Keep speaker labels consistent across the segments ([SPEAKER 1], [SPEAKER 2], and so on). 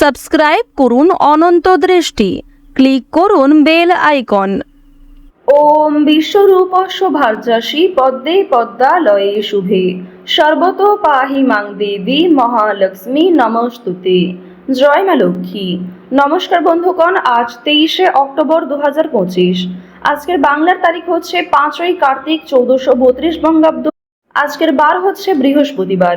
[SPEAKER 1] Subscribe করুন অনন্ত দৃষ্টি। Click করুন বেল আইকন।
[SPEAKER 2] ওম বিশ্বরূপস্য ভার্যাসী পদ্মে পদ্মালয়ে শুভে। সর্বত পাহি মাং দেবী মহালক্ষ্মী নমস্তুতে। জয় মা লক্ষ্মী। নমস্কার বন্ধুগণ, আজ তেইশে অক্টোবর দু হাজার পঁচিশ। আজকের বাংলার তারিখ হচ্ছে পাঁচই কার্তিক চৌদ্দশো বত্রিশ বঙ্গাব্দ। আজকের বার হচ্ছে বৃহস্পতিবার।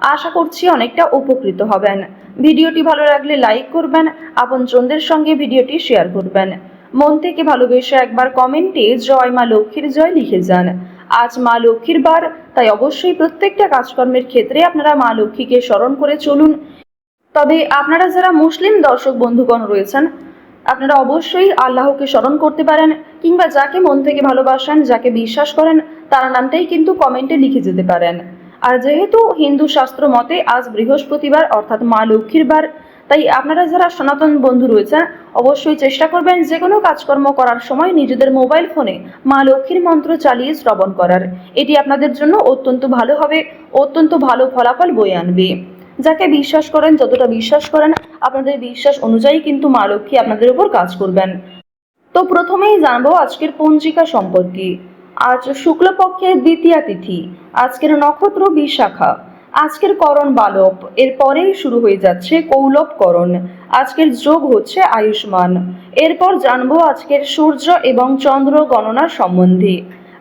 [SPEAKER 2] আশা করছি অনেকটা উপকৃত হবেন। ভিডিওটি ভালো লাগলে লাইক করবেন, আপনজনদের সঙ্গে ভিডিওটি শেয়ার করবেন। মন থেকে ভালোবেসে একবার কমেন্টে জয় মা লক্ষ্মীর জয় লিখে যান। আজ মা লক্ষ্মীর বার, তাই অবশ্যই প্রত্যেকটা কাজকর্মের ক্ষেত্রে আপনারা মা লক্ষ্মীকে স্মরণ করে চলুন। তবে আপনারা যারা মুসলিম দর্শক বন্ধুগণ রয়েছেন, আপনারা অবশ্যই আল্লাহকে স্মরণ করতে পারেন, কিংবা যাকে মন থেকে ভালোবাসেন, যাকে বিশ্বাস করেন, তার নামটাই কিন্তু কমেন্টে লিখে যেতে পারেন। আর যেহেতু হিন্দু শাস্ত্র মতে আজ বৃহস্পতিবার, অর্থাৎ মা লক্ষ্মীর বার, তাই আপনারা যারা সনাতন বন্ধু রয়েছেন, অবশ্যই চেষ্টা করবেন যে কোনো কাজকর্ম করার সময় নিজেদের মোবাইল ফোনে মা লক্ষ্মীর মন্ত্র চালিয়ে শ্রবণ করার। এটি আপনাদের জন্য অত্যন্ত ভালো হবে, অত্যন্ত ভালো ফলাফল বয়ে আনবে। যাকে বিশ্বাস করেন, যতটা বিশ্বাস করেন, আপনাদের বিশ্বাস অনুযায়ী কিন্তু মা লক্ষ্মী আপনাদের উপর কাজ করবেন। তো প্রথমেই জানব আজকের পঞ্জিকা সম্পর্কে। আজ শুক্লপক্ষের দ্বিতীয়া তিথি। আজকের নক্ষত্র বিশাখা। আজকের করণ বালব এর পরেই শুরু হয়ে যাচ্ছে কৌলব করণ আজকের যোগ হচ্ছে আয়ুষ্মান। এরপর জানব আজকের সূর্য এবং চন্দ্র গণনা সম্বন্ধে।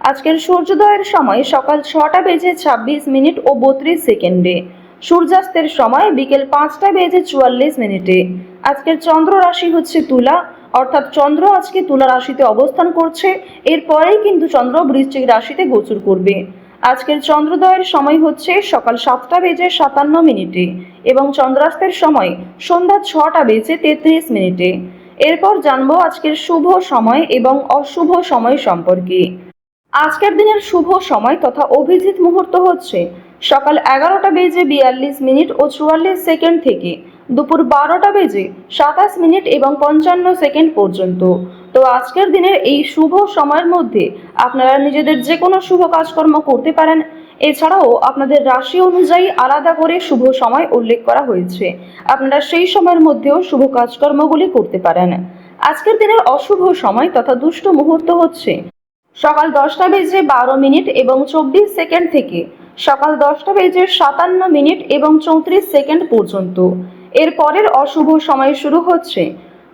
[SPEAKER 2] আজকের সূর্যোদয়ের সময় সকাল ছটা বেজে ছাব্বিশ মিনিট ও বত্রিশ সেকেন্ডে। সূর্যাস্তের সময় বিকেল পাঁচটা বেজে চুয়াল্লিশ মিনিটে। আজকের চন্দ্র রাশি হচ্ছে তুলা। অর্থাৎ চন্দ্র আজকে তুলা রাশিতে অবস্থান করছে, এরপরেই কিন্তু চন্দ্র বৃশ্চিক রাশিতে গোচর করবে। আজকের চন্দ্রোদয়ের সময় হচ্ছে সকাল সাতটা বেজে সাতান্ন মিনিটে এবং চন্দ্রাস্তের সময় সন্ধ্যা ছটা বেজে তেত্রিশ মিনিটে। এরপর জানব আজকের শুভ সময় এবং অশুভ সময় সম্পর্কে। আজকের দিনের শুভ সময় তথা অভিজিৎ মুহূর্ত হচ্ছে সকাল এগারোটা বেজে বিয়াল্লিশ মিনিট ও চুয়াল্লিশ সেকেন্ড থেকে দুপুর বারোটা বেজে সাতাশ মিনিট এবং পঞ্চান্ন সেকেন্ড পর্যন্ত। তো আজকের দিনের এই শুভ সময়ের মধ্যে আপনারা নিজেদের যে কোনো শুভ কাজকর্ম করতে পারেন। এছাড়াও আপনাদের রাশি অনুযায়ী আলাদা করে শুভ সময় উল্লেখ করা হয়েছে। আপনারা সেই সময়ের মধ্যেও শুভ কাজকর্মগুলি করতে পারেন। আজকের দিনের অশুভ সময় তথা দুষ্ট মুহূর্ত হচ্ছে সকাল দশটা বেজে বারো মিনিট এবং চব্বিশ সেকেন্ড থেকে সকাল দশটা বেজে সাতান্ন মিনিট এবং চৌত্রিশ সেকেন্ড পর্যন্ত। এর পরের অশুভ সময় শুরু হচ্ছে।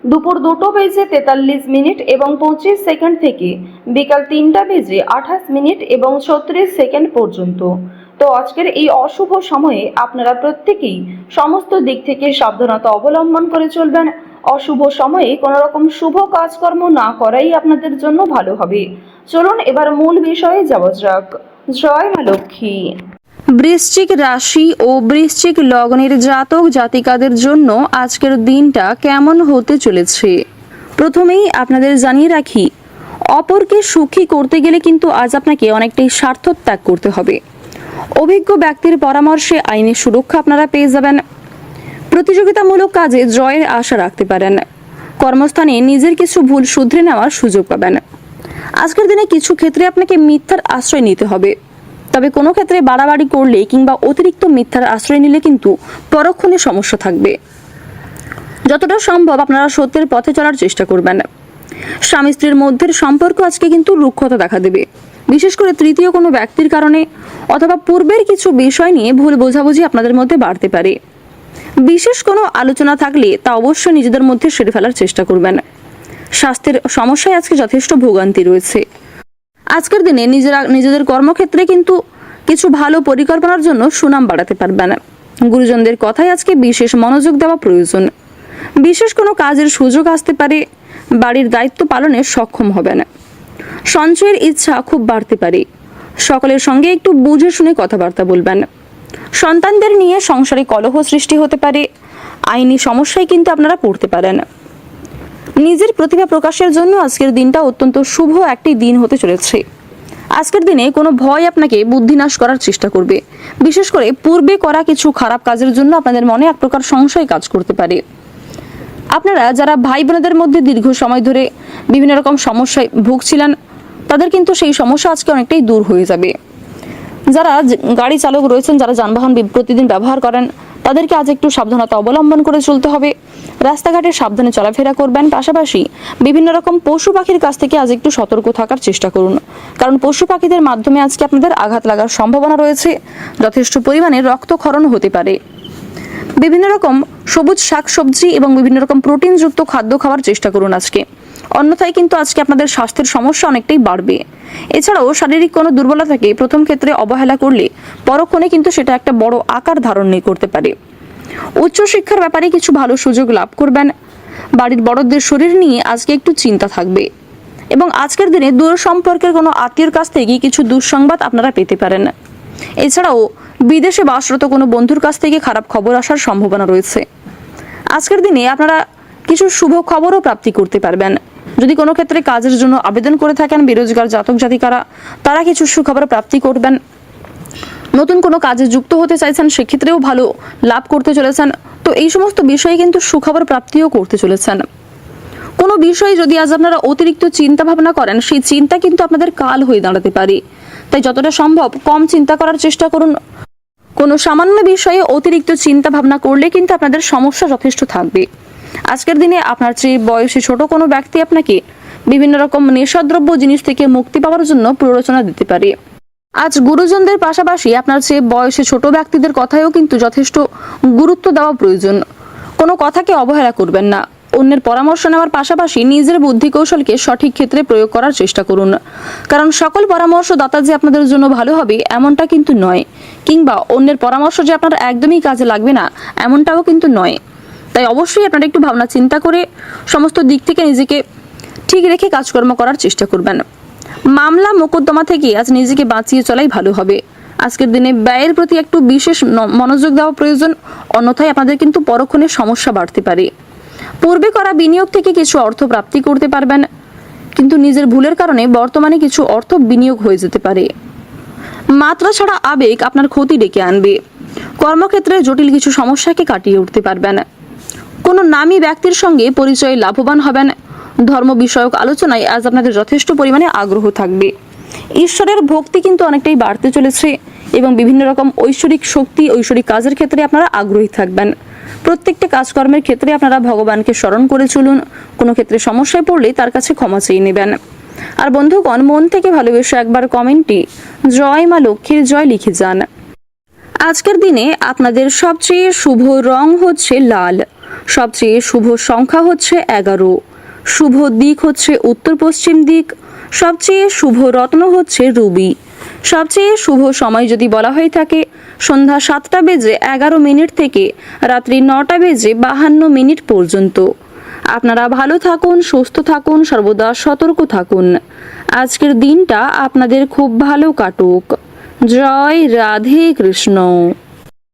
[SPEAKER 2] দুপুর দুটো বেজে তেতাল্লিশ মিনিট এবং পঁচিশ সেকেন্ড থেকে বিকাল তিনটা বেজে আঠাশ মিনিট এবং ছত্রিশ সেকেন্ড পর্যন্ত। তো আজকের এই অশুভ সময়ে আপনারা প্রত্যেকেই সমস্ত দিক থেকে সাবধানতা অবলম্বন করে চলবেন। অশুভ সময়ে কোনো রকম শুভ কাজকর্ম না করাই আপনাদের জন্য ভালো হবে। চলুন এবার মূল বিষয়ে যাওয়া যাক। জয় মা লক্ষ্মী।
[SPEAKER 1] বৃশ্চিক রাশি ও বৃশ্চিক লগ্নের জাতক জাতিকাদের জন্য আজকের দিনটা কেমন হতে চলেছে? প্রথমেই আপনাদের জানিয়ে রাখি, অপরকে সুখী করতে গেলে কিন্তু আজ আপনাকে অনেকটাই স্বার্থ ত্যাগ করতে হবে। অভিজ্ঞ ব্যক্তির পরামর্শে আইনের সুরক্ষা আপনারা পেয়ে যাবেন। প্রতিযোগিতামূলক কাজে জয়ের আশা রাখতে পারেন। কর্মস্থানে নিজের কিছু ভুল শুধরে নেওয়ার সুযোগ পাবেন। আজকের দিনে কিছু ক্ষেত্রে আপনাকে মিথ্যার আশ্রয় নিতে হবে। তবে কোনো ক্ষেত্রে বাড়াবাড়ি করলে কিংবা অতিরিক্ত মিথ্যার আশ্রয় নিলে কিন্তু পরক্ষণে সমস্যা থাকবে। যতটা সম্ভব আপনারা সত্যের পথে চলার চেষ্টা করবেন। স্বামী স্ত্রীর মধ্যের সম্পর্ক আজকে কিন্তু রুক্ষতা দেখা দেবে। বিশেষ করে তৃতীয় কোনো ব্যক্তির কারণে অথবা পূর্বের কিছু বিষয় নিয়ে ভুল বোঝাবুঝি আপনাদের মধ্যে বাড়তে পারে। বিশেষ কোনো আলোচনা থাকলে তা অবশ্যই নিজেদের মধ্যে সেরে ফেলার চেষ্টা করবেন। স্বাস্থ্যের সমস্যায় আজকে যথেষ্ট ভোগান্তি রয়েছে। আজকের দিনে নিজেরা, নিজেদের কর্মক্ষেত্রে কিন্তু কিছু ভালো পরিকল্পনার জন্য সুনাম বাড়াতে পারবে না। গুরুজনদের কথায় আজকে বিশেষ মনোযোগ দেওয়া প্রয়োজন। বিশেষ কোনো কাজের সুযোগ আসতে পারে, বাড়ির দায়িত্ব পালনে সক্ষম হবে না। সঞ্চয়ের ইচ্ছা খুব বাড়তে পারে। সকলের সঙ্গে একটু বুঝে শুনে কথাবার্তা বলবেন। সন্তানদের নিয়ে সংসারে কলহ সৃষ্টি হতে পারে। আইনি সমস্যায় কিন্তু আপনারা পড়তে পারেন। নিজের প্রতিভা প্রকাশের জন্য আজকের দিনটা অত্যন্ত শুভ একটি দিন হতে চলেছে। আজকের দিনে কোনো ভয় আপনাকে বুদ্ধিনাশ করার চেষ্টা করবে। বিশেষ করে পূর্বে করা কিছু খারাপ কাজের জন্য আপনাদের মনে এক প্রকার সংশয় কাজ করতে পারে। আপনারা যারা ভাই বোনেদের মধ্যে দীর্ঘ সময় ধরে বিভিন্ন রকম সমস্যায় ভুগছিলেন, তাদের কিন্তু সেই সমস্যা আজকে অনেকটাই দূর হয়ে যাবে। যারা গাড়ি চালক রয়েছেন, যারা যানবাহন প্রতিদিন ব্যবহার করেন তাদেরকে আজ একটু সাবধানতা অবলম্বন করে চলতে হবে। রাস্তাঘাটে সাবধানে চলাফেরা করবেন। পাশাপাশি বিভিন্ন রকম পশু পাখির কাছ থেকে আজ একটু সতর্ক থাকার চেষ্টা করুন। কারণ পশু পাখিদের মাধ্যমে আজকে আপনাদের আঘাত লাগার সম্ভাবনা রয়েছে। যথেষ্ট পরিমাণে রক্তক্ষরণ হতে পারে। বিভিন্ন রকম সবুজ শাকসবজি এবং বিভিন্ন রকম প্রোটিনযুক্ত খাদ্য খাওয়ার চেষ্টা করুন আজকে। অন্যথায় কিন্তু আজকে আপনাদের স্বাস্থ্যের সমস্যা অনেকটাই বাড়বে। এছাড়াও শারীরিক কোনো দুর্বলতাকে প্রথম ক্ষেত্রে অবহেলা করলে পরক্ষণে কিন্তু সেটা একটা বড় আকার ধারণ নিয়ে করতে পারে। উচ্চশিক্ষার ব্যাপারে কিছু ভালো সুযোগ লাভ করবেন। বাড়ির বড়দের শরীর নিয়ে আজকে একটু চিন্তা থাকবে। এবং আজকের দিনে দূর সম্পর্কের কোনো আত্মীয়র কাছ থেকে কিছু দুঃসংবাদ আপনারা পেতে পারেন। এছাড়াও বিদেশে বাসরত কোনো বন্ধুর কাছ থেকে খারাপ খবর আসার সম্ভাবনা রয়েছে। আজকের দিনে আপনারা কিছু শুভ খবরও প্রাপ্তি করতে পারবেন। যদি কোনো ক্ষেত্রে কাজের জন্য আবেদন করে থাকেন বেরোজগার জাতক জাতিকারা, তারা কিছু সুখবর প্রাপ্তি করবেন। নতুন কোনো কাজে যুক্ত হতে চাইছেন, সেক্ষেত্রেও ভালো লাভ করতে চলেছেন। তো এই সমস্ত বিষয়ে কিন্তু সুখবর প্রাপ্তিও করতে চলেছেন। কোনো বিষয়ে যদি আজ আপনারা অতিরিক্ত চিন্তা ভাবনা করেন, সেই চিন্তা কিন্তু আপনাদের কাল হয়ে দাঁড়াতে পারে। তাই যতটা সম্ভব কম চিন্তা করার চেষ্টা করুন। কোনো সামান্য বিষয়ে অতিরিক্ত চিন্তা ভাবনা করলে কিন্তু আপনাদের সমস্যা যথেষ্ট থাকবে। আজকের দিনে আপনার চেয়ে বয়সে ছোট কোনো ব্যক্তি আপনাকে বিভিন্ন রকম নেশাদ্রব্য জিনিস থেকে মুক্তি পাওয়ার জন্য প্ররোচনা দিতে পারে। আজ গুরুজনদের পাশাপাশি আপনার চেয়ে বয়সে ছোট ব্যক্তিদের কথায়ও কিন্তু যথেষ্ট গুরুত্ব দেওয়া প্রয়োজন। কোনো কথাকে অবহেলা করবেন না। অন্যের পরামর্শ নেওয়ার পাশাপাশি নিজের বুদ্ধি কৌশলকে সঠিক ক্ষেত্রে প্রয়োগ করার চেষ্টা করুন। কারণ সকল পরামর্শদাতা যে আপনাদের জন্য ভালো হবে এমনটা কিন্তু নয়, কিংবা অন্যের পরামর্শ যে আপনার একদমই কাজে লাগবে না, এমনটাও কিন্তু নয়। তাই অবশ্যই আপনারা একটু ভাবনা চিন্তা করে সমস্ত দিক থেকে নিজেকে ঠিক রেখে কাজকর্ম করার চেষ্টা করবেন। মামলা মোকদ্দমা থেকে আজ নিজেকে বাঁচিয়ে চলাই ভালো হবে। আজকের দিনে ব্যয়ের প্রতি একটু বিশেষ মনোযোগ দেওয়া প্রয়োজন, অন্যথায় আপনাদের কিন্তু পরক্ষণে সমস্যা বাড়তে পারে। পূর্বে করা বিনিয়োগ থেকে কিছু অর্থ প্রাপ্তি করতে পারবেন, কিন্তু নিজের ভুলের কারণে বর্তমানে কিছু অর্থ বিনিয়োগ হয়ে যেতে পারে। মাত্রা ছাড়া আবেগ আপনার ক্ষতি ডেকে আনবে। কর্মক্ষেত্রে জটিল কিছু সমস্যাকে কাটিয়ে উঠতে পারবেন। কোনো নামী ব্যক্তির সঙ্গে পরিচয়ে লাভবান হবেন। ধর্ম বিষয়ক আলোচনায় আজ আপনাদের যথেষ্ট পরিমাণে আগ্রহ থাকবে। ঈশ্বরের ভক্তি কিন্তু অনেকটাই বাড়তে চলেছে এবং বিভিন্ন রকম ঐশ্বরিক শক্তি, ঐশ্বরিক কাজের ক্ষেত্রে আপনারা আগ্রহী থাকবেন। প্রত্যেকটা কাজকর্মের ক্ষেত্রে আপনারা ভগবানকে স্মরণ করে চলুন। কোনো ক্ষেত্রে সমস্যায় পড়লে তার কাছে ক্ষমা চেয়ে নেবেন। আর বন্ধুগণ, মন থেকে ভালোবেসে একবার কমেন্টে জয় মা লক্ষ্মীর জয় লিখে যান। আজকের দিনে আপনাদের সবচেয়ে শুভ রং হচ্ছে লাল। সবচেয়ে শুভ সংখ্যা হচ্ছে এগারো। শুভ দিক হচ্ছে উত্তর পশ্চিম দিক। সবচেয়ে শুভ রত্ন হচ্ছে রুবি। সবচেয়ে শুভ সময় যদি বলা হয়ে থাকে, সন্ধ্যা সাতটা বেজে এগারো মিনিট থেকে রাত্রি নটা বেজে বাহান্ন মিনিট পর্যন্ত। আপনারা ভালো থাকুন, সুস্থ থাকুন, সর্বদা সতর্ক থাকুন। আজকের দিনটা আপনাদের খুব ভালো কাটুক। জয় রাধে কৃষ্ণ।